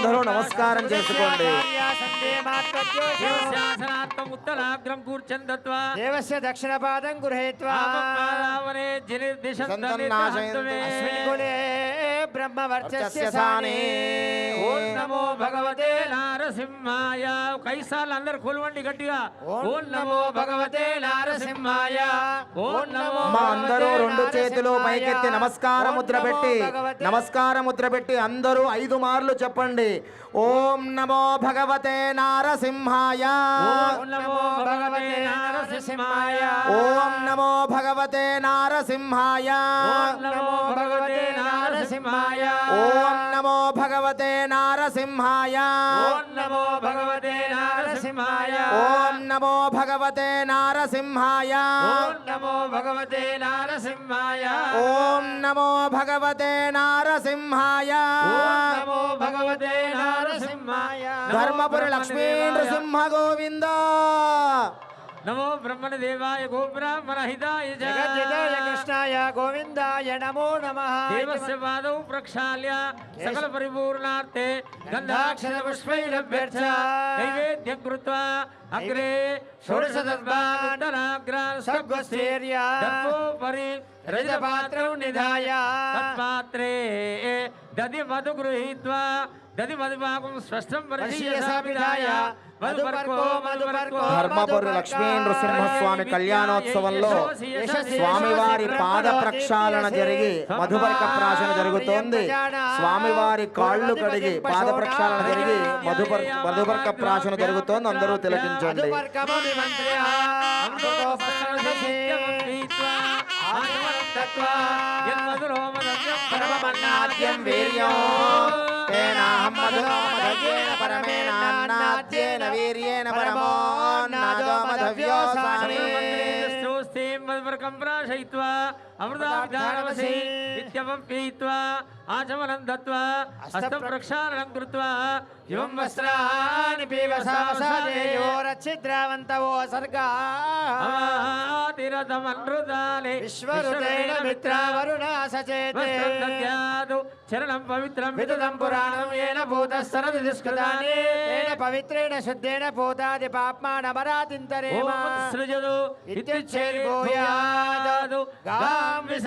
అందరూ నమస్కారం చేసుకోండి. ఉత్తరాగ్రం కూర్చొని దత్వా దేవస్య దక్షిణ పాదం గృహీత్వా. ఓం నమో భగవతే నారసింహాయ. కైసాలు అందరు కొలవండి గట్టిగా. ఓం నమో భగవతే నారసింహాయ. ఓం నమో మా అందరూ రెండు చేతులు పైకెత్తి నమస్కార ముద్ర పెట్టి నమస్కార ముద్ర పెట్టి అందరూ ఐదు మార్లు చెప్పండి. ఓం నమో భగవతే నారసింహాయ. ఓం నమో భగవతే నారసింహాయ. ఓం నమో భగవతే నారసింహాయ. ఓం నమో नारसिंहाय ॐ नमो भगवते नारसिंहाय ॐ नमो भगवते नारसिंहाय ॐ नमो भगवते नारसिंहाय ॐ नमो भगवते नारसिंहाय नमो भगवते नारसिंहाय धर्मपुर लक्ष्मीनृसिंह गोविन्द नमो ब्रह्मण देवाय गो ब्राह्मण हिताय जगद्धिताय कृष्णाय गोविंदाय नमो नमः देवस्य पादौ प्रक्षाल्य सकल परिपूर्णार्थे गंधाक्षर पुष्पै लभ्यर्थ नैवेद्य कृत्वा अग्रे षोडश तद्वाग्रान् सग्वस्तेर्या दत्तोपरि रजतपात्रौ निधाय। तत्पात्रे దది మధు గృహీత్వా దది స్పష్టం ధర్మపురి లక్ష్మీ నృసింహస్వామి కళ్యాణోత్సవంలో స్వామివారి పాద ప్రక్షాళన జరిగి మధుపర్క ప్రాశన జరుగుతోంది. స్వామివారి కాళ్ళు కడిగి పాద ప్రక్షాళన జరిగి మధుపర్ మధుపర్క ప్రాశన జరుగుతోంది. అందరూ తిలకించండి. పరమన్నాద్యం వీర్యం తేనాహం మధురోమధవ్యేన పరమేనాన్నాద్యేన వీర్యేణ పరమోన్నాదో మధవ్యో స్వామి ప్రాశయిత్వా అమృతాభిధానవసి నిత్యమప్యయిత్వా ఆచమనం దత్వా హస్త ప్రక్షాళనం కృత్వా యువం వస్త్రాన్ని పీవసావసాదేయోరచ్చిద్రావంతవో సర్గా తీరథమనృతాలే విశ్వరుతేన మిత్రావరుణా సచేతే. చరణం పవిత్రం విదుదం పురాణం ఏన భూతస్తరది దుష్కృతాని ఏన పవిత్రేణ శుద్ధేన భూతాది పాప్మానమరాతింతరేమ సృజదు గాం విస